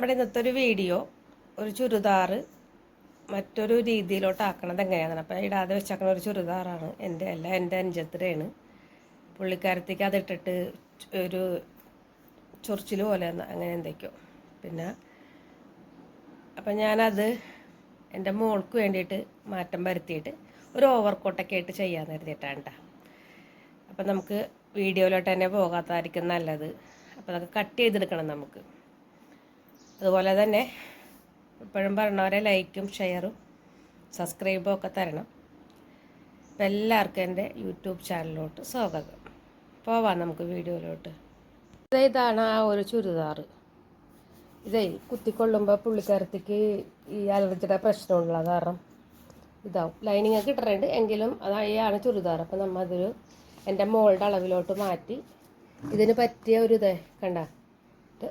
നമ്മുടെ ഇന്നത്തെ ഒരു വീഡിയോ ഒരു ചുരിദാർ മറ്റൊരു രീതിയിലോട്ട് ആക്കണത് എങ്ങനെയാണെന്ന് അപ്പോൾ ഇടാതെ വെച്ചാക്കണ ഒരു ചുരിദാറാണ്. എന്റെ അല്ല എന്റെ അനുജത്തിന്റെയാണ് പുള്ളിക്കാരത്തേക്ക് അതിട്ടിട്ട് ഒരു ചൊറിച്ചിൽ പോലെ അങ്ങനെ എന്തൊക്കെയോ. പിന്നെ അപ്പം ഞാനത് എന്റെ മോൾക്ക് വേണ്ടിയിട്ട് മാറ്റം വരുത്തിയിട്ട് ഒരു ഓവർ കോട്ടൊക്കെ ആയിട്ട് ചെയ്യാമെന്ന് കരുതിയിട്ടാണ് കേട്ടോ. അപ്പം നമുക്ക് വീഡിയോയിലോട്ട് തന്നെ പോകാത്തതായിരിക്കും നല്ലത്. അപ്പോൾ അതൊക്കെ കട്ട് ചെയ്തെടുക്കണം നമുക്ക്. അതുപോലെ തന്നെ എപ്പോഴും പറഞ്ഞവരെ ലൈക്കും ഷെയറും സബ്സ്ക്രൈബും ഒക്കെ തരണം. അപ്പം എല്ലാവർക്കും എന്റെ യൂട്യൂബ് ചാനലിലോട്ട് സ്വാഗതം. പോവാം നമുക്ക് വീഡിയോയിലോട്ട്. ഇതേ ഇതാണ് ആ ഒരു ചുരിദാർ. ഇതേ കുത്തിക്കൊള്ളുമ്പോൾ പുള്ളിക്കാരത്തേക്ക് ഈ അലർജിയുടെ പ്രശ്നമുള്ള കാരണം ഇതാവും. ലൈനിങ് ഒക്കെ ഇട്ടിട്ടുണ്ട്. എങ്കിലും അതാണ് ചുരിദാർ. അപ്പം നമ്മൾ അതൊരു എന്റെ മോളുടെ അളവിലോട്ട് മാറ്റി. ഇതിന് പറ്റിയ ഒരു ഇതേ കണ്ട?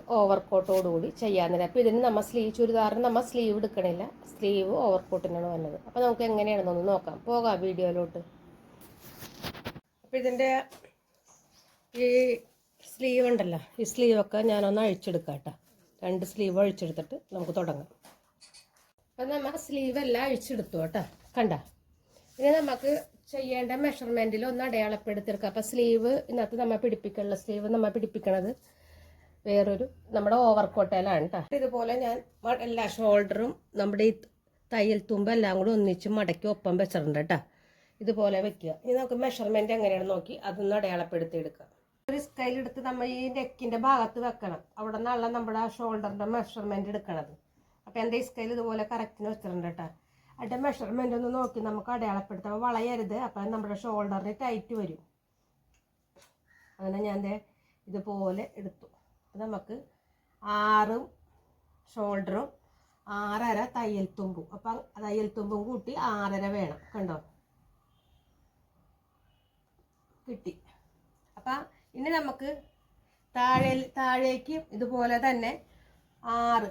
ഓവർ കോട്ടോടുകൂടി ചെയ്യാൻ അപ്പോൾ ഇതിന് നമ്മൾ സ്ലീവ് ചുരിദാറിന് നമ്മൾ സ്ലീവ് എടുക്കണില്ല. സ്ലീവ് ഓവർ കോട്ടിനാണ് വന്നത്. അപ്പോൾ നമുക്ക് എങ്ങനെയാണെന്നൊന്ന് നോക്കാം. പോകാം വീഡിയോയിലോട്ട്. അപ്പോൾ ഇതിന്റെ ഈ സ്ലീവ് ഉണ്ടല്ലോ. ഈ സ്ലീവൊക്കെ ഞാനൊന്ന് അഴിച്ചെടുക്കാം കേട്ടോ. രണ്ട് സ്ലീവ് അഴിച്ചെടുത്തിട്ട് നമുക്ക് തുടങ്ങാം. അപ്പം നമ്മൾ സ്ലീവ് എല്ലാം അഴിച്ചെടുത്തു കേട്ടോ. കണ്ട? ഇനി നമുക്ക് ചെയ്യേണ്ട മെഷർമെന്റിൽ ഒന്ന് അടയാളപ്പെടുത്തിയെടുക്കാം. അപ്പം സ്ലീവ് ഇന്നത്തെ നമ്മൾ പിടിപ്പിക്കാനുള്ള സ്ലീവ് നമ്മൾ പിടിപ്പിക്കണത് വേറൊരു നമ്മുടെ ഓവർ കോട്ടയിലാണ് കേട്ടോ ഇതുപോലെ ഞാൻ എല്ലാ ഷോൾഡറും നമ്മുടെ ഈ തയ്യൽ തുമ്പ് എല്ലാം കൂടി ഒന്നിച്ച് മടക്കി ഒപ്പം വെച്ചിട്ടുണ്ട് കേട്ടോ ഇതുപോലെ വെക്കുക. ഇനി നമുക്ക് മെഷർമെന്റ് എങ്ങനെയാണെന്ന് നോക്കി അതൊന്ന് അടയാളപ്പെടുത്തി എടുക്കുക ഒരു സ്കൈൽ എടുത്ത് നമ്മൾ ഈ നെക്കിന്റെ ഭാഗത്ത് വെക്കണം. അവിടെ നിന്നുള്ള നമ്മുടെ ഷോൾഡറിന്റെ മെഷർമെന്റ് എടുക്കണത്. അപ്പോൾ എന്റെ ഈ സ്കൈൽ ഇതുപോലെ കറക്റ്റിന് വെച്ചിട്ടുണ്ട് കേട്ടോ അതിന്റെ മെഷർമെന്റ് ഒന്ന് നോക്കി നമുക്ക് അടയാളപ്പെടുത്താം. വളയരുത്. അപ്പം നമ്മുടെ ഷോൾഡറിന് ടൈറ്റ് വരും. അങ്ങനെ ഞാൻ ഇതുപോലെ എടുത്തു. നമുക്ക് ആറും ഷോൾഡറും ആറര തയ്യൽ തുമ്പും. അപ്പം തയ്യൽ തുമ്പും കൂട്ടി ആറര വേണം കണ്ടോ? കിട്ടി. അപ്പം ഇനി നമുക്ക് താഴെ താഴേക്ക് ഇതുപോലെ തന്നെ ആറ്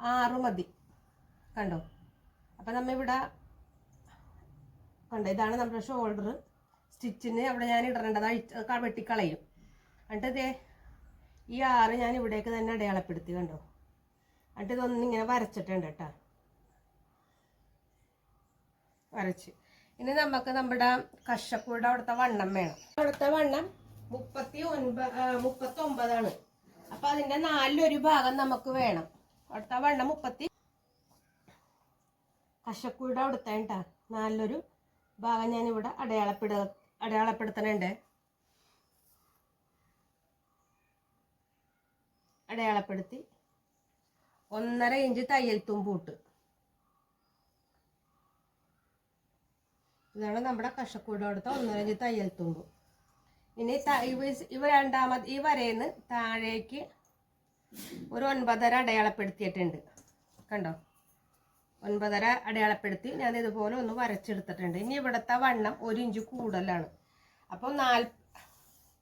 ആറ് മതി. കണ്ടോ? അപ്പം നമ്മിവിടെ കണ്ടോ? ഇതാണ് നമ്മുടെ ഷോൾഡർ സ്റ്റിച്ചിന് അവിടെ ഞാൻ ഇടേണ്ടത് വെട്ടിക്കളയും. എന്നിട്ട് ഈ ആറ് ഞാൻ ഇവിടേക്ക് തന്നെ അടയാളപ്പെടുത്തി കണ്ടോ? എന്നിട്ട് ഇതൊന്നിങ്ങനെ വരച്ചിട്ടുണ്ട് കേട്ടോ. വരച്ച്. ഇനി നമുക്ക് നമ്മുടെ കശപ്പൂടെ അവിടുത്തെ വണ്ണം വേണം. അവിടുത്തെ വണ്ണം മുപ്പത്തി ഒൻപത് മുപ്പത്തി ഒമ്പതാണ് അപ്പൊ അതിന്റെ നാലിലൊരു ഭാഗം നമുക്ക് വേണം. അവിടുത്തെ വണ്ണം മുപ്പത്തി കഷക്കൂടെ അവിടുത്തെ കേട്ടാ. നാലിലൊരു ഭാഗം ഞാനിവിടെ അടയാളപ്പെടു അടയാളപ്പെടുത്തണുണ്ട്. അടയാളപ്പെടുത്തി ഒന്നര ഇഞ്ച് തയ്യൽ തുമ്പൂട്ട് ഇതാണ് നമ്മുടെ കഷക്കൂട് കൊടുത്ത ഒന്നര ഇഞ്ച് തയ്യൽ തുമ്പ് ഇനി ഇവ രണ്ടാമത് ഈ വരയിന്ന് താഴേക്ക് ഒരു ഒൻപതര അടയാളപ്പെടുത്തിയിട്ടുണ്ട്. കണ്ടോ? ഒൻപതര അടയാളപ്പെടുത്തി ഞാൻ ഇതുപോലെ ഒന്ന് വരച്ചെടുത്തിട്ടുണ്ട്. ഇനി ഇവിടുത്തെ വണ്ണം ഒരു ഇഞ്ച് കൂടുതലാണ്. അപ്പോൾ നാല്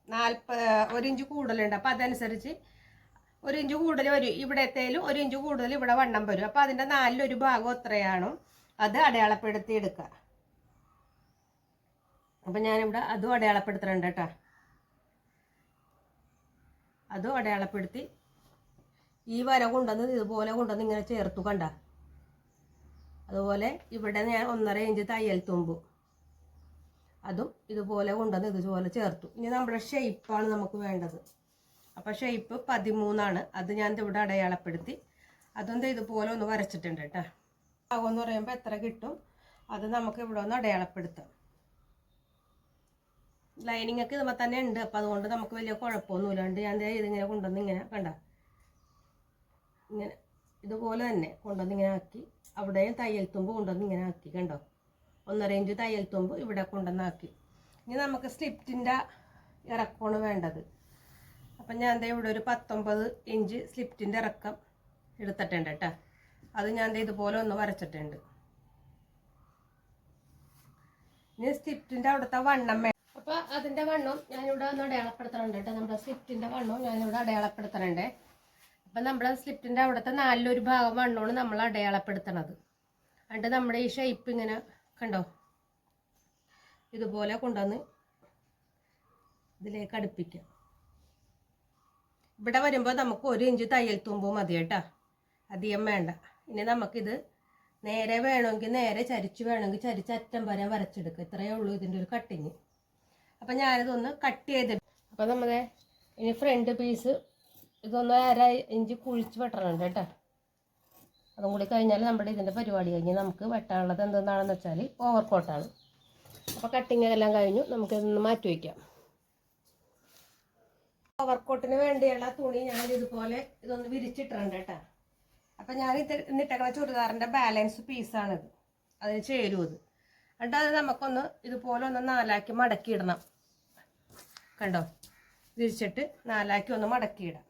നാൽപ്പ ഒരു ഇഞ്ച് കൂടുതലുണ്ട്. അപ്പോൾ അതനുസരിച്ച് ഒരു ഇഞ്ച് കൂടുതൽ വരും ഇവിടത്തേലും ഒരു ഇഞ്ച് കൂടുതൽ ഇവിടെ വണ്ണം വരും. അപ്പോൾ അതിന്റെ നാലിലൊരു ഭാഗം എത്രയാണോ അത് അടയാളപ്പെടുത്തി എടുക്കുക അപ്പം ഞാനിവിടെ അതും അടയാളപ്പെടുത്തുന്നുണ്ട് കേട്ടോ. അതും അടയാളപ്പെടുത്തി ഈ വര കൊണ്ടുവന്ന് ഇതുപോലെ കൊണ്ടുവന്ന് ഇങ്ങനെ ചേർത്തു കണ്ട. അതുപോലെ ഇവിടെ ഞാൻ ഒന്നര ഇഞ്ച് തയ്യൽ തുമ്പു. അതും ഇതുപോലെ കൊണ്ടുവന്ന് ഇതുപോലെ ചേർത്തു. ഇനി നമ്മുടെ ഷെയ്പ്പാണ് നമുക്ക് വേണ്ടത്. അപ്പോൾ ഷെയ്പ്പ് പതിമൂന്നാണ്. അത് ഞാൻ ഇവിടെ അടയാളപ്പെടുത്തി. അതൊന്ന് ഇതുപോലെ ഒന്ന് വരച്ചിട്ടുണ്ട് കേട്ടോ ആകുമെന്ന് പറയുമ്പോൾ എത്ര കിട്ടും? അത് നമുക്ക് ഇവിടെ ഒന്ന് അടയാളപ്പെടുത്താം. ലൈനിങ് ഒക്കെ ഇതുമ്പോൾ തന്നെ ഉണ്ട്. അപ്പോൾ അതുകൊണ്ട് നമുക്ക് വലിയ കുഴപ്പമൊന്നുമില്ലാണ്ട് ഞാൻ ഇതിങ്ങനെ കൊണ്ടുവന്ന് ഇങ്ങനെ കണ്ട. ഇങ്ങനെ ഇതുപോലെ തന്നെ കൊണ്ടുവന്ന് ഇങ്ങനെ ആക്കി. അവിടെയും തയ്യൽ തുമ്പ് കൊണ്ടുവന്ന് ഇങ്ങനെ ആക്കി കണ്ടോ? ഒന്നര ഇഞ്ച് തയ്യൽ തുമ്പ് ഇവിടെ കൊണ്ടുവന്നാക്കി ഇനി നമുക്ക് സ്ലിപ്റ്റിന്റെ ഇറക്കമാണ് വേണ്ടത്. അപ്പം ഞാൻ ദേ ഇവിടെ ഒരു പത്തൊമ്പത് ഇഞ്ച് സ്ലിപ്റ്റിന്റെ ഇറക്കം എടുത്തിട്ടുണ്ട് കേട്ടോ അത് ഞാൻ ദേ ഇതുപോലെ ഒന്ന് വരച്ചിട്ടുണ്ട്. ഇനി സ്ലിപ്റ്റിന്റെ അവിടുത്തെ വണ്ണം അപ്പം അപ്പോൾ അതിന്റെ വണ്ണം ഞാനിവിടെ ഒന്ന് അടയാളപ്പെടുത്തണുണ്ട് കേട്ടോ നമ്മുടെ സ്ലിപ്റ്റിന്റെ വണ്ണം ഞാനിവിടെ അടയാളപ്പെടുത്തണുണ്ട്. അപ്പം നമ്മുടെ സ്ലിപ്റ്റിന്റെ അവിടുത്തെ നാലിലൊരു ഭാഗം വണ്ണമാണ് നമ്മൾ അടയാളപ്പെടുത്തണത്. എന്നിട്ട് നമ്മുടെ ഈ ഷേപ്പ് ഇങ്ങനെ കണ്ടോ? ഇതുപോലെ കൊണ്ടുവന്ന് ഇതിലേക്ക് അടുപ്പിക്കുക ഇവിടെ വരുമ്പോൾ നമുക്ക് ഒരു ഇഞ്ച് തയ്യൽ തുമ്പ് മതി കേട്ടോ. അധികം വേണ്ട. ഇനി നമുക്കിത് നേരെ വേണമെങ്കിൽ നേരെ ചരിച്ച് വേണമെങ്കിൽ ചരിച്ച് അറ്റം വരെ വരച്ചെടുക്കുക ഇത്രയേ ഉള്ളൂ ഇതിന്റെ ഒരു കട്ടിങ് അപ്പം ഞാനിതൊന്ന് കട്ട് ചെയ്തിട്ട് അപ്പം നമ്മുടെ ഇനി ഫ്രണ്ട് പീസ് ഇതൊന്ന് അര ഇഞ്ച് കുഴിച്ച് വെട്ടണുണ്ട് കേട്ടോ. അതും കൂടി കഴിഞ്ഞാൽ നമ്മുടെ ഇതിന്റെ പരിപാടി കഴിഞ്ഞ് നമുക്ക് വെട്ടാനുള്ളത് എന്തെന്നാണെന്ന് വെച്ചാൽ ഓവർ കോട്ടാണ് അപ്പോൾ കട്ടിങ് എല്ലാം കഴിഞ്ഞു. നമുക്കിതൊന്ന് മാറ്റി വയ്ക്കാം. ഓവർ കോട്ടിന് വേണ്ടിയുള്ള തുണി ഞാൻ ഇതുപോലെ ഇതൊന്ന് വിരിച്ചിട്ടുണ്ട് കേട്ടോ. അപ്പം ഞാൻ ഇത് ഇന്നിട്ടേക്കണ ചുരിദാറിന്റെ ബാലൻസ് പീസാണിത് അതിന് ചേരും ഇത്. എന്നിട്ട് അത് നമുക്കൊന്ന് ഇതുപോലെ ഒന്ന് നാലാക്കി മടക്കിയിടണം. കണ്ടോ? വിരിച്ചിട്ട് നാലാക്കി ഒന്ന് മടക്കിയിടാം.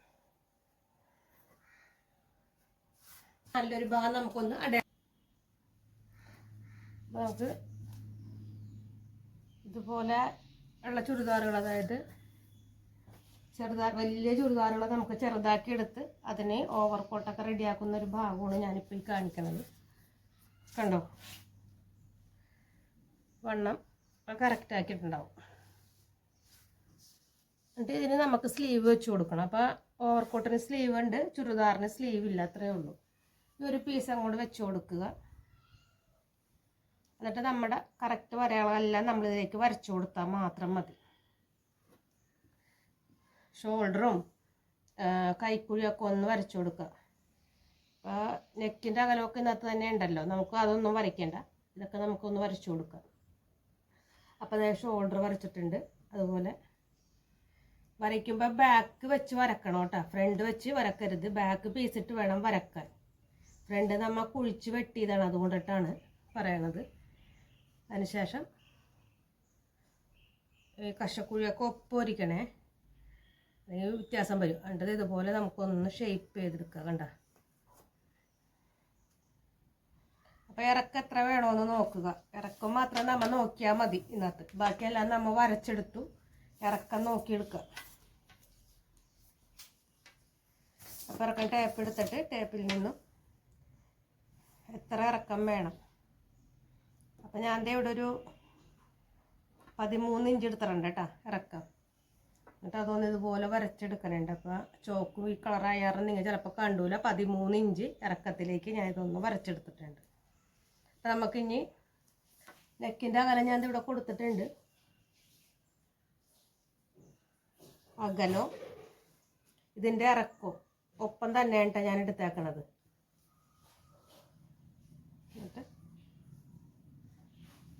നല്ലൊരു ഭാഗം നമുക്കൊന്ന് അടയാ നമുക്ക് ഇതുപോലെ ഉള്ള ചുരിദാറുകൾ അതായത് ചെറുതാ വലിയ ചുരിദാറുകളൊക്കെ നമുക്ക് ചെറുതാക്കി എടുത്ത് അതിനെ ഓവർ കോട്ടൊക്കെ റെഡിയാക്കുന്ന ഒരു ഭാഗമാണ് ഞാനിപ്പോൾ ഈ കാണിക്കണത്. കണ്ടോ? വണ്ണം കറക്റ്റ് ആക്കിയിട്ടുണ്ടാവും. എന്നിട്ട് ഇതിന് നമുക്ക് സ്ലീവ് വെച്ച് കൊടുക്കണം. അപ്പോൾ ഓവർ കോട്ടിന് സ്ലീവ് ഉണ്ട് ചുരിദാറിന് സ്ലീവ് ഇല്ല അത്രയേ ഉള്ളൂ. ഈ ഒരു പീസ് അങ്ങോട്ട് വെച്ച് കൊടുക്കുക. എന്നിട്ട് നമ്മുടെ കറക്റ്റ് വരകളെല്ലാം നമ്മളിതിലേക്ക് വരച്ചു കൊടുത്താൽ മാത്രം മതി. ഷോൾഡറും കൈക്കുഴിയൊക്കെ ഒന്ന് വരച്ചു കൊടുക്കുക. അപ്പോൾ നെക്കിന്റെ അകലമൊക്കെ ഇന്നത്തെ തന്നെ ഉണ്ടല്ലോ. നമുക്ക് അതൊന്നും വരയ്ക്കേണ്ട. ഇതൊക്കെ നമുക്കൊന്ന് വരച്ചു കൊടുക്കാം അപ്പോൾ അതേ ഷോൾഡർ വരച്ചിട്ടുണ്ട്. അതുപോലെ വരയ്ക്കുമ്പോൾ ബാക്ക് വെച്ച് വരക്കണം കേട്ടോ. ഫ്രണ്ട് വെച്ച് വരക്കരുത്. ബാക്ക് പീസിട്ട് വേണം വരക്കാൻ. ഫ്രണ്ട് നമ്മൾ കുഴിച്ച് വെട്ടിയതാണ് അതുകൊണ്ടിട്ടാണ് പറയണത്. അതിനുശേഷം കഷക്കുഴിയൊക്കെ ഒപ്പൊരിക്കണേ അല്ലെങ്കിൽ വ്യത്യാസം വരും. എന്നിട്ട് ഇതുപോലെ നമുക്കൊന്ന് ഷേപ്പ് ചെയ്തെടുക്കുക കണ്ട. അപ്പോൾ ഇറക്കം എത്ര വേണമെന്ന് നോക്കുക. ഇറക്കം മാത്രം നമ്മൾ നോക്കിയാൽ മതി ഇന്നത്തെ ബാക്കിയെല്ലാം നമ്മൾ വരച്ചെടുത്തു. ഇറക്കം നോക്കിയെടുക്കുക. അപ്പോൾ ഇറക്കം ടേപ്പ് എടുത്തിട്ട് ടേപ്പിൽ നിന്നും എത്ര ഇറക്കം വേണം. അപ്പം ഞാൻ ഇവിടെ ഒരു പതിമൂന്ന് ഇഞ്ച് എടുത്തിട്ടുണ്ട് കേട്ടോ ഇറക്കം. എന്നിട്ട് അതൊന്ന് ഇതുപോലെ വരച്ചെടുക്കണുണ്ട്. അപ്പോൾ ചോക്കും ഈ കളറായാറും നിങ്ങൾ ചിലപ്പോൾ കണ്ടൂല. പതിമൂന്ന് ഇഞ്ച് ഇറക്കത്തിലേക്ക് ഞാൻ ഇതൊന്ന് വരച്ചെടുത്തിട്ടുണ്ട്. അപ്പം നമുക്കിനി നെക്കിന്റെ അകലം ഞാൻ ഇവിടെ കൊടുത്തിട്ടുണ്ട്. അകലോ ഇതിന്റെ ഇറക്കോ ഒപ്പം തന്നെയാണ് കേട്ടോ ഞാൻ എടുത്തേക്കണത്.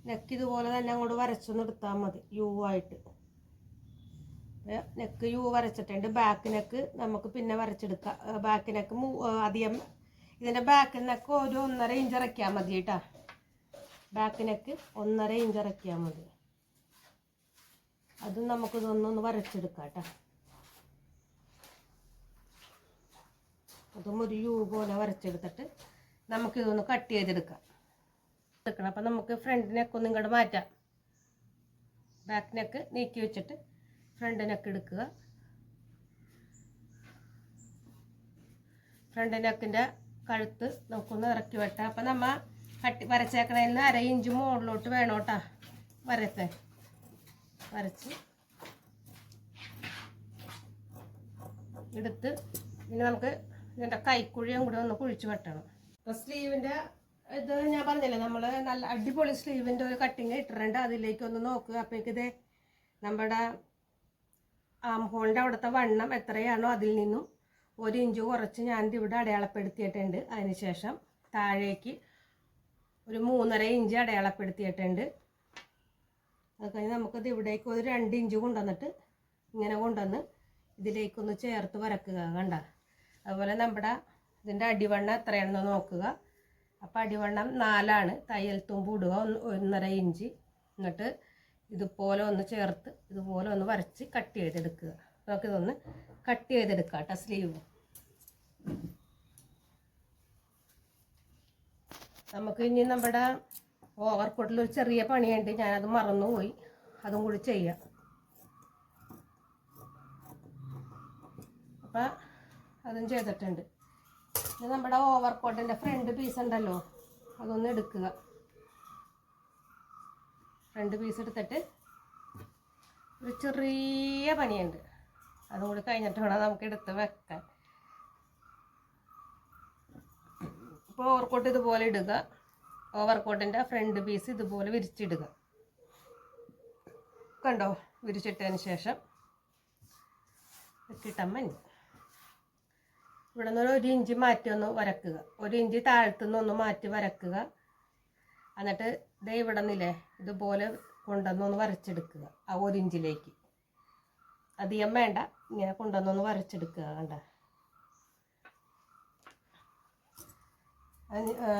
നെക്ക് ഇതുപോലെ തന്നെ അങ്ങോട്ട് വരച്ചൊന്ന് എടുത്താൽ മതി. യു ആയിട്ട്. നെക്ക് യു വരച്ചിട്ടുണ്ട്. ബാക്ക് നെക്ക് നമുക്ക് പിന്നെ വരച്ചെടുക്കാം. ബാക്ക് നെക്ക് അധികം. ഇതിന്റെ ബാക്ക് നെക്ക് ഒരു ഒന്നര ഇഞ്ച് ഇറക്കിയാൽ മതി കേട്ടോ. ബാക്ക് നെക്ക് ഒന്നര ഇഞ്ച് ഇറക്കിയാൽ മതി. അതും നമുക്കിതൊന്നൊന്ന് വരച്ചെടുക്കാം കേട്ടോ. അതും ഒരു യു പോലെ വരച്ചെടുത്തിട്ട് നമുക്കിതൊന്ന് കട്ട് ചെയ്തെടുക്കാം. എടുക്കണം. അപ്പം നമുക്ക് ഫ്രണ്ട് നെക്ക് ഒന്നും ഇങ്ങോട്ട് മാറ്റാം. ബാക്ക് നെക്ക് നീക്കി വെച്ചിട്ട് ഫ്രണ്ട് നെക്ക് എടുക്കുക. ഫ്രണ്ട് നെക്കിന്റെ കഴുത്ത് നമുക്കൊന്ന് ഇറക്കി വെട്ടാം. അപ്പം നമ്മൾ കട്ടി വരച്ചേക്കണതിൽ അര ഇഞ്ച് മുകളിലോട്ട് വേണം കേട്ടാ. വരത്തെ. വരച്ച്. എടുത്ത് ഇനി നമുക്ക് ഇതിന്റെ കൈക്കുഴിയും കൂടി ഒന്ന് കുഴിച്ച് വെട്ടണം. അപ്പോൾ സ്ലീവിന്റെ ഇത് ഞാൻ പറഞ്ഞില്ലേ നമ്മൾ നല്ല അടിപൊളി സ്ലീവിന്റെ ഒരു കട്ടിങ് ഇട്ടിട്ടുണ്ട്. അതിലേക്ക് ഒന്ന് നോക്കുക അപ്പോഴേക്കിത് നമ്മുടെ ആം ഹോളിന്റെ അവിടുത്തെ വണ്ണം എത്രയാണോ അതിൽ നിന്നും ഒരു ഇഞ്ച് കുറച്ച് ഞാൻ ഇവിടെ അടയാളപ്പെടുത്തിയിട്ടുണ്ട്. അതിനുശേഷം താഴേക്ക് ഒരു മൂന്നര ഇഞ്ച് അടയാളപ്പെടുത്തിയിട്ടുണ്ട്. അത് കഴിഞ്ഞ് നമുക്കത് ഇവിടേക്ക് ഒരു രണ്ട് ഇഞ്ച് കൊണ്ടുവന്നിട്ട് ഇങ്ങനെ കൊണ്ടുവന്ന് ഇതിലേക്കൊന്ന് ചേർത്ത് വരക്കുക കണ്ട. അതുപോലെ നമ്മുടെ ഇതിന്റെ അടിവണ്ണം എത്രയാണെന്ന് നോക്കുക. അപ്പോൾ അടിവണ്ണം നാലാണ്. തയ്യൽ തുമ്പ് ഇടുക ഒന്ന് ഒന്നര ഇഞ്ച്. എന്നിട്ട് ഇതുപോലെ ഒന്ന് ചേർത്ത് ഇതുപോലെ ഒന്ന് വരച്ച് കട്ട് ചെയ്തെടുക്കുക. നമുക്കിതൊന്ന് കട്ട് ചെയ്തെടുക്കുക കേട്ടോ സ്ലീവ് നമുക്ക് ഇനി നമ്മുടെ ഓവർ കോട്ടിൽ ഒരു ചെറിയ പണിയുണ്ട്. ഞാനത് മറന്നുപോയി. അതും കൂടി ചെയ്യാം. അപ്പം അതും ചെയ്തിട്ടുണ്ട്. ഇനി നമ്മുടെ ഓവർ കോട്ടിന്റെ ഫ്രണ്ട് പീസ് ഉണ്ടല്ലോ അതൊന്ന് എടുക്കുക. ഫ്രണ്ട് പീസ് എടുത്തിട്ട് ഒരു ചെറിയ പനിയുണ്ട് അതും കൂടി കഴിഞ്ഞിട്ട് വേണം നമുക്ക് എടുത്ത് വെക്കാൻ. ഇപ്പോൾ ഓവർകോട്ട് ഇതുപോലെ ഇടുക. ഓവർകോട്ടിന്റെ ഫ്രണ്ട് പീസ് ഇതുപോലെ വിരിച്ചിടുക. കണ്ടോ? വിരിച്ചിട്ടതിന് ശേഷം കിട്ടമ്മ ഇവിടെ നിന്ന് ഒരു ഇഞ്ച് മാറ്റി ഒന്ന് വരക്കുക. ഒരു ഇഞ്ച് താഴത്തുനിന്ന് ഒന്ന് മാറ്റി വരക്കുക. എന്നിട്ട് ദേ ഇവിടെ നിന്നില്ലേ ഇതുപോലെ കൊണ്ടുവന്നൊന്ന് വരച്ചെടുക്കുക. ആ ഒരു ഇഞ്ചിലേക്ക്. അധികം വേണ്ട. ഇങ്ങനെ കൊണ്ടുവന്നൊന്ന് വരച്ചെടുക്കുക കണ്ട?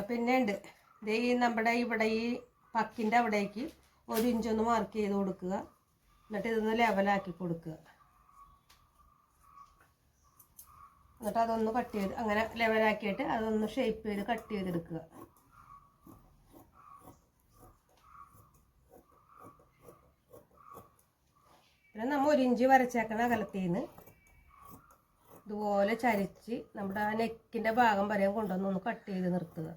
പിന്നെ ഉണ്ട്. ഇതേ നമ്മുടെ ഇവിടെ ഈ പക്കിന്റെ അവിടേക്ക് ഒരു ഇഞ്ചൊന്ന് മാർക്ക് ചെയ്ത് കൊടുക്കുക. എന്നിട്ട് ഇതൊന്ന് ലെവലാക്കി കൊടുക്കുക. എന്നിട്ട് അതൊന്ന് കട്ട് ചെയ്ത് അങ്ങനെ ലെവലാക്കിയിട്ട് അതൊന്ന് ഷേപ്പ് ചെയ്ത് കട്ട് ചെയ്തെടുക്കുക. പിന്നെ നമ്മൾ ഒരു വരച്ചേക്കണ നിന്ന് ഇതുപോലെ ചരിച്ച് നമ്മുടെ ആ നെക്കിന്റെ ഭാഗം വരെ കൊണ്ടുവന്ന് ഒന്ന് കട്ട് ചെയ്ത് നിർത്തുക.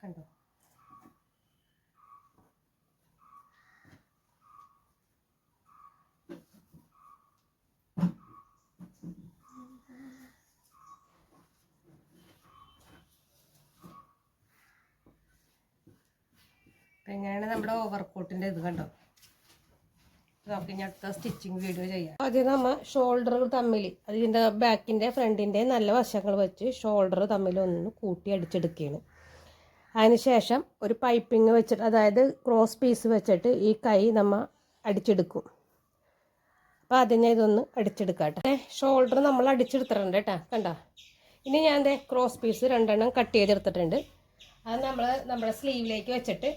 കണ്ടോ? അപ്പം എങ്ങനെയാണ് നമ്മുടെ ഓവർകോട്ടിന്റെ ഇത് കണ്ടോ? നമുക്ക് ഇനി അടുത്ത സ്റ്റിച്ചിങ് വീഡിയോ ചെയ്യാം. ആദ്യം നമ്മൾ ഷോൾഡർ തമ്മിൽ അതിന്റെ ബാക്കിന്റെ ഫ്രണ്ടിന്റെ നല്ല വശങ്ങൾ വെച്ച് ഷോൾഡർ തമ്മിൽ ഒന്ന് കൂട്ടി അടിച്ചെടുക്കുകയാണ്. അതിനുശേഷം ഒരു പൈപ്പിംഗ് വെച്ചിട്ട് അതായത് ക്രോസ് പീസ് വെച്ചിട്ട് ഈ കൈ നമ്മൾ അടിച്ചെടുക്കും. അപ്പോൾ അതിനെ ഇതൊന്ന് അടിച്ചെടുക്കാട്ടെ. ഷോൾഡർ നമ്മൾ അടിച്ചെടുത്തിട്ടുണ്ട് കേട്ടോ കണ്ട? ഇനി ഞാൻ ക്രോസ് പീസ് രണ്ടെണ്ണം കട്ട് ചെയ്തെടുത്തിട്ടുണ്ട്. അത് നമ്മൾ നമ്മുടെ സ്ലീവിലേക്ക് വെച്ചിട്ട്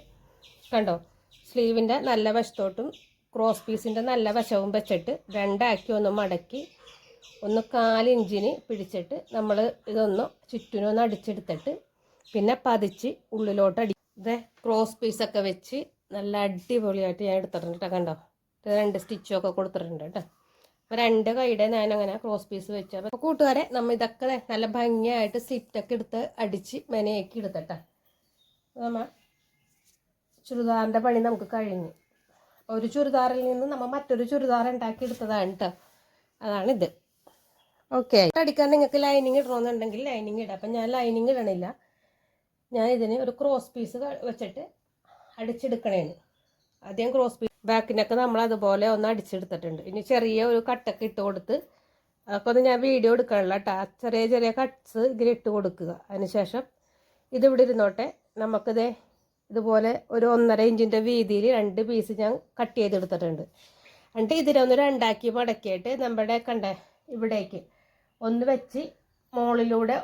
കണ്ടോ? സ്ലീവിന്റെ നല്ല വശത്തോട്ടും ക്രോസ് പീസിന്റെ നല്ല വശവും വെച്ചിട്ട് രണ്ടാക്കി ഒന്ന് മടക്കി ഒന്ന് കാലിഞ്ചിന് പിടിച്ചിട്ട് നമ്മൾ ഇതൊന്ന് ചുറ്റിനൊന്ന് അടിച്ചെടുത്തിട്ട് പിന്നെ പതിച്ച് ഉള്ളിലോട്ട് അടി ഇതേ ക്രോസ് പീസൊക്കെ വെച്ച് നല്ല അടിപൊളിയായിട്ട് ഞാൻ എടുത്തിട്ടുണ്ട് കേട്ടോ കണ്ടോ? രണ്ട് സ്റ്റിച്ചൊക്കെ കൊടുത്തിട്ടുണ്ട് കേട്ടോ അപ്പോൾ രണ്ട് കൈയുടെ ഞാൻ അങ്ങനെ ക്രോസ് പീസ് വെച്ചു. അപ്പോൾ കൂട്ടുകാരെ നമ്മൾ ഇതൊക്കെ നല്ല ഭംഗിയായിട്ട് സ്ലിറ്റൊക്കെ എടുത്ത് അടിച്ച് മെനയാക്കി എടുത്തട്ടെ. നമ്മ ചുരിദാറിന്റെ പണി നമുക്ക് കഴിഞ്ഞു. ഒരു ചുരിദാറിൽ നിന്ന് നമ്മൾ മറ്റൊരു ചുരിദാർ ഉണ്ടാക്കി എടുത്തതാണ് കേട്ടോ അതാണിത് ഓക്കെ അടിക്കാൻ നിങ്ങൾക്ക് ലൈനിങ് ഇടണമെന്നുണ്ടെങ്കിൽ ലൈനിങ് ഇടാം. അപ്പം ഞാൻ ലൈനിങ് ഇടണില്ല. ഞാൻ ഇതിന് ഒരു ക്രോസ് പീസ് വെച്ചിട്ട് അടിച്ചെടുക്കണേന്. ആദ്യം ക്രോസ് പീസ് ബാക്കിനൊക്കെ നമ്മൾ അതുപോലെ ഒന്ന് അടിച്ചെടുത്തിട്ടുണ്ട്. ഇനി ചെറിയ ഒരു കട്ടൊക്കെ ഇട്ട് കൊടുത്ത് അതൊക്കെ ഒന്ന് ഞാൻ വീഡിയോ എടുക്കണില്ല കേട്ടോ ചെറിയ ചെറിയ കട്ട്സ് ഇതിൽ ഇട്ട് കൊടുക്കുക അതിനുശേഷം ഇതിവിടെ ഇരുന്നോട്ടെ. നമുക്കിത് ഇതുപോലെ ഒരു ഒന്നര ഇഞ്ചിന്റെ വീതിയിൽ രണ്ട് പീസ് ഞാൻ കട്ട് ചെയ്തെടുത്തിട്ടുണ്ട്. എന്നിട്ട് ഇതിനൊന്ന് രണ്ടാക്കി മടക്കിയിട്ട് നമ്മുടെ കണ്ട ഇവിടേക്ക് ഒന്ന് വെച്ച് മുകളിലൂടെ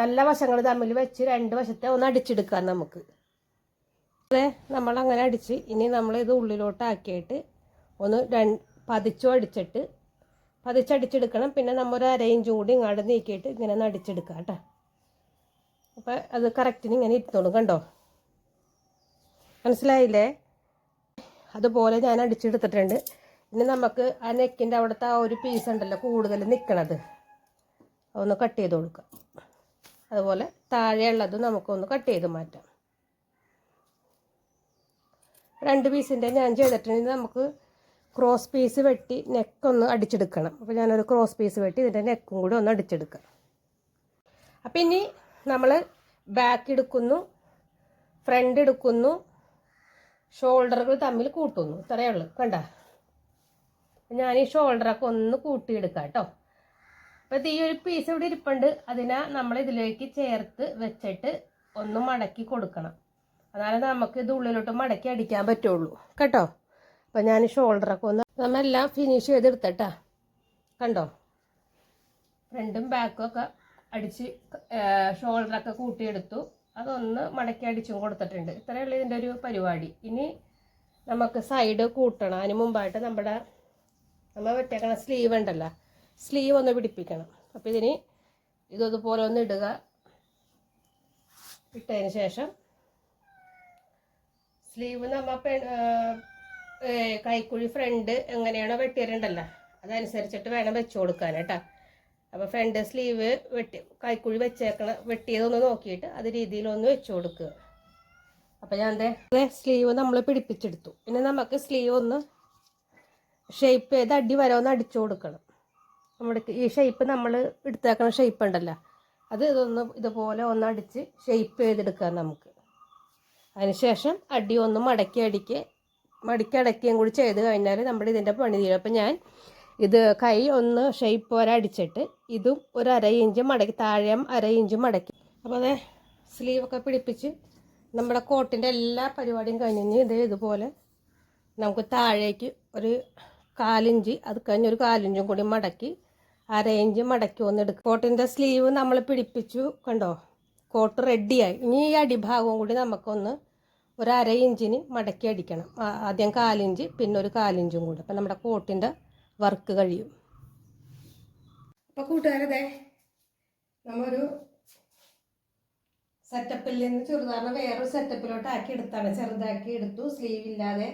നല്ല വശങ്ങൾ തമ്മിൽ വെച്ച് രണ്ട് വശത്തെ ഒന്ന് അടിച്ചെടുക്കാം നമുക്ക്. അതെ നമ്മൾ അങ്ങനെ അടിച്ച് ഇനി നമ്മൾ ഇത് ഉള്ളിലോട്ടാക്കിയിട്ട് ഒന്ന് രണ്ട് പതിച്ചോ അടിച്ചിട്ട് പതിച്ചടിച്ചെടുക്കണം. പിന്നെ നമ്മൾ ഒരു അര ഇഞ്ചും കൂടി ഇങ്ങോട്ട് നീക്കിയിട്ട് ഇങ്ങനെ ഒന്ന് അടിച്ചെടുക്കാം കേട്ടോ. അപ്പം അത് കറക്റ്റിന് ഇങ്ങനെ ഇരുത്തോളും കണ്ടോ? മനസ്സിലായില്ലേ? അതുപോലെ ഞാൻ അടിച്ചെടുത്തിട്ടുണ്ട്. ഇനി നമുക്ക് ആ നെക്കിന്റെ അവിടുത്തെ ആ ഒരു പീസ് ഉണ്ടല്ലോ കൂടുതൽ നിൽക്കണത് ഒന്ന് കട്ട് ചെയ്ത് കൊടുക്കാം. അതുപോലെ താഴെയുള്ളത് നമുക്കൊന്ന് കട്ട് ചെയ്ത് മാറ്റാം. രണ്ട് പീസിന്റെ ഞാൻ ചെയ്തിട്ടുണ്ടെങ്കിൽ നമുക്ക് ക്രോസ് പീസ് വെട്ടി നെക്കൊന്ന് അടിച്ചെടുക്കണം. അപ്പോൾ ഞാനൊരു ക്രോസ് പീസ് വെട്ടി ഇതിന്റെ നെക്കും കൂടി ഒന്ന് അടിച്ചെടുക്കാം. അപ്പം ഇനി നമ്മൾ ബാക്ക് എടുക്കുന്നു ഫ്രണ്ട് എടുക്കുന്നു ഷോൾഡറുകൾ തമ്മിൽ കൂട്ടുന്നു. ഇത്രയേ ഉള്ളൂ. കണ്ട? ഞാൻ ഈ ഷോൾഡറൊക്കെ ഒന്ന് കൂട്ടിയെടുക്കാം കേട്ടോ. അപ്പോൾ ഈ ഒരു പീസ് ഇവിടെ ഇരിപ്പുണ്ട്. അതിനെ നമ്മൾ ഇതിലേക്ക് ചേർത്ത് വെച്ചിട്ട് ഒന്ന് മടക്കി കൊടുക്കണം. എന്നാലേ നമുക്ക് ഇത് ഉള്ളിലോട്ട് മടക്കി അടിക്കാൻ പറ്റുള്ളൂ. കേട്ടോ? അപ്പം ഞാൻ ഷോൾഡറൊക്കെ ഒന്ന് നമ്മെല്ലാം ഫിനിഷ് ചെയ്തെടുത്തട്ടാ. കണ്ടോ? ഫ്രണ്ടും ബാക്കും ഒക്കെ അടിച്ച് ഷോൾഡറൊക്കെ കൂട്ടിയെടുത്തു. അതൊന്ന് മടക്കി അടിച്ചും കൊടുത്തിട്ടുണ്ട്. ഇത്രയേ ഉള്ളൂ ഇതിന്റെ ഒരു പരിപാടി. ഇനി നമുക്ക് സൈഡ് കൂട്ടണം. അതിന് മുമ്പായിട്ട് നമ്മുടെ നമ്മൾ വെട്ടിയേക്കണ സ്ലീവ് ഉണ്ടല്ലോ സ്ലീവ് ഒന്ന് പിടിപ്പിക്കണം. അപ്പോൾ ഇതിന് ഇതുപോലെ ഒന്ന് ഇടുക. ഇട്ടതിന് ശേഷം സ്ലീവ് നമ്മൾ പെ- കൈക്കുഴി ഫ്രണ്ട് എങ്ങനെയാണോ വെട്ടിയിട്ടുണ്ടല്ലോ അതനുസരിച്ചിട്ട് വേണം വെച്ചു കൊടുക്കാൻ കേട്ടോ. അപ്പോൾ ഫ്രണ്ട് സ്ലീവ് വെട്ടി കൈക്കുഴി വെച്ചേക്കണ വെട്ടിയതൊന്ന് നോക്കിയിട്ട് അത് രീതിയിൽ ഒന്ന് വെച്ച് കൊടുക്കുക. അപ്പോൾ ഞാൻ എന്താ സ്ലീവ് നമ്മൾ പിടിപ്പിച്ചെടുത്തു. പിന്നെ നമുക്ക് സ്ലീവ് ഒന്ന് ഷേപ്പ് ചെയ്ത് അടി വരെ ഒന്ന് അടിച്ചു കൊടുക്കണം. നമ്മുടെ ഈ ഷേപ്പ് നമ്മൾ എടുത്തേക്കണ ഷേപ്പ് ഉണ്ടല്ലോ അത് ഇതൊന്ന് ഇതുപോലെ ഒന്ന് അടിച്ച് ഷേപ്പ് ചെയ്തെടുക്കാം നമുക്ക്. അതിനുശേഷം അടി ഒന്ന് മടക്കി അടിക്കുക മടക്കി അടക്കുകയും കൂടി ചെയ്ത് കഴിഞ്ഞാൽ നമ്മൾ ഇതിന്റെ പണി തീരും. അപ്പം ഞാൻ ഇത് കൈ ഒന്ന് ഷെയ്പ്പ് വരെ അടിച്ചിട്ട് ഇതും ഒരു അര ഇഞ്ച് മടക്കി താഴെ അര ഇഞ്ച് മടക്കി. അപ്പോൾ അതെ സ്ലീവൊക്കെ പിടിപ്പിച്ച് നമ്മുടെ കോട്ടിന്റെ എല്ലാ പരിപാടിയും കഴിഞ്ഞ് ഇത് ഇതുപോലെ നമുക്ക് താഴേക്ക് ഒരു കാലിഞ്ച് അത് കഴിഞ്ഞ് ഒരു കാലിഞ്ചും കൂടി മടക്കി അര ഇഞ്ച് മടക്കി ഒന്ന് എടുക്കും. കോട്ടിന്റെ സ്ലീവ് നമ്മൾ പിടിപ്പിച്ചു കണ്ടോ? കോട്ട് റെഡിയായി ഇനി ഈ അടിഭാഗവും കൂടി നമുക്കൊന്ന് ഒരു അര ഇഞ്ചിന് മടക്കി അടിക്കണം. ആദ്യം കാലിഞ്ച് പിന്നെ ഒരു കാലിഞ്ചും കൂടി. അപ്പം നമ്മുടെ കോട്ടിന്റെ വർക്ക് കഴിയും. അപ്പോൾ കൂട്ടുകാരതെ നമ്മൊരു സെറ്റപ്പിൽ നിന്ന് ചെറുതാറിന് വേറൊരു സെറ്റപ്പിലോട്ട് ആക്കി എടുത്താണ്. ചെറുതാക്കി എടുത്തു സ്ലീവ് ഇല്ലാതെ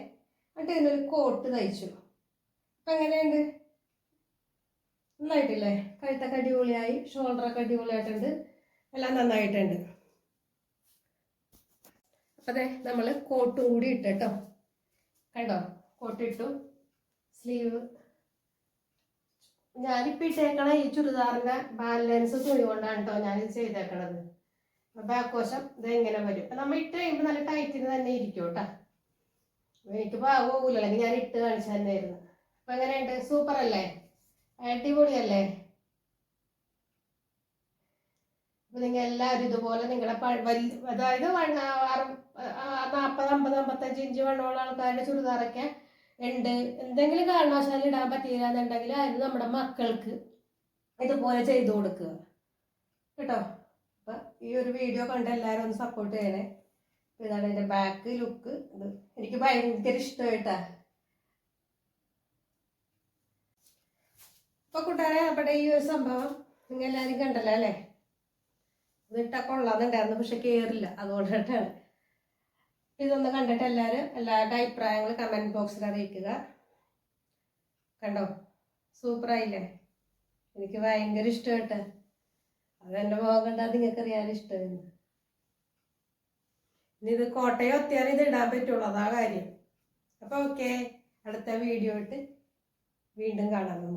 എന്നിട്ട് ഇതിനൊരു കോട്ട് തയ്ച്ചു. അപ്പം എങ്ങനെയുണ്ട്? നന്നായിട്ടില്ലേ? കഴുത്തൊക്കെ അടിപൊളിയായി ഷോൾഡറൊക്കെ അടിപൊളിയായിട്ടുണ്ട്. എല്ലാം നന്നായിട്ടുണ്ട്. അതെ നമ്മൾ കോട്ടും കൂടി ഇട്ട് കണ്ടോ? കോട്ടിട്ടു സ്ലീവ് ഞാനിപ്പോൾ ഇട്ടേക്കണ ഈ ചുരിദാറിന്റെ ബാലൻസ് തുണി കൊണ്ടാണ് കേട്ടോ ഞാൻ ചെയ്തേക്കണത്. ബാക്ക് ആഘോഷം ഇത് എങ്ങനെ വരും നമ്മൾ ഇട്ട് കഴിയുമ്പോൾ നല്ല ടൈറ്റിന് തന്നെ ഇരിക്കും കേട്ടോ എനിക്ക് പാകമില്ല അല്ലെങ്കിൽ ഞാൻ ഇട്ട് കാണിച്ചു തന്നെയായിരുന്നു അപ്പം എങ്ങനെയുണ്ട്? സൂപ്പർ അല്ലേ? അടിപൊളിയല്ലേ? അപ്പൊ നിങ്ങൾ എല്ലാവരും ഇതുപോലെ നിങ്ങളുടെ വലിയ അതായത് നാപ്പത് അമ്പത് അമ്പത്തഞ്ച് ഇഞ്ച് വണ്ണമുള്ള ആൾക്കാരുടെ ചുരിദാറൊക്കെ ഉണ്ട്. എന്തെങ്കിലും കാരണവശാലും ഇടാൻ പറ്റിയില്ല എന്നുണ്ടെങ്കിൽ അതിന് നമ്മുടെ മക്കൾക്ക് ഇതുപോലെ ചെയ്തു കൊടുക്കുക. കേട്ടോ? അപ്പൊ ഈ ഒരു വീഡിയോ കണ്ട് എല്ലാവരും ഒന്ന് സപ്പോർട്ട് ചെയ്യണേ. ഇതാണ് എന്റെ ബാക്ക് ലുക്ക് ഇത് എനിക്ക് ഭയങ്കര ഇഷ്ടമായിട്ടാ. അപ്പൊ കൂട്ടുകാരെ അവിടെ ഈ ഒരു സംഭവം നിങ്ങൾ എല്ലാവരും കണ്ടല്ലോ അല്ലേ? ഇത് ഇട്ടാ കൊള്ളാന്നുണ്ടായിരുന്നു പക്ഷെ കേറില്ല. അതുകൊണ്ടിട്ടാണ് ഇതൊന്ന് കണ്ടിട്ട് എല്ലാവരും എല്ലാവരുടെ അഭിപ്രായങ്ങൾ കമന്റ് ബോക്സിൽ അറിയിക്കുക. കണ്ടോ? സൂപ്പറായില്ലേ എനിക്ക് ഭയങ്കര ഇഷ്ടമായിട്ട്. അതെന്നെ മുഖം കണ്ടാൽ നിങ്ങൾക്ക് അറിയാൻ ഇഷ്ടമായിരുന്നു. ഇനി ഇത് കോട്ടയം ഒത്തിയാൽ ഇത് ഇടാൻ പറ്റുള്ളൂ. അതാ കാര്യം. അപ്പോൾ ഓക്കെ അടുത്ത വീഡിയോ ഇട്ട് വീണ്ടും കാണാം.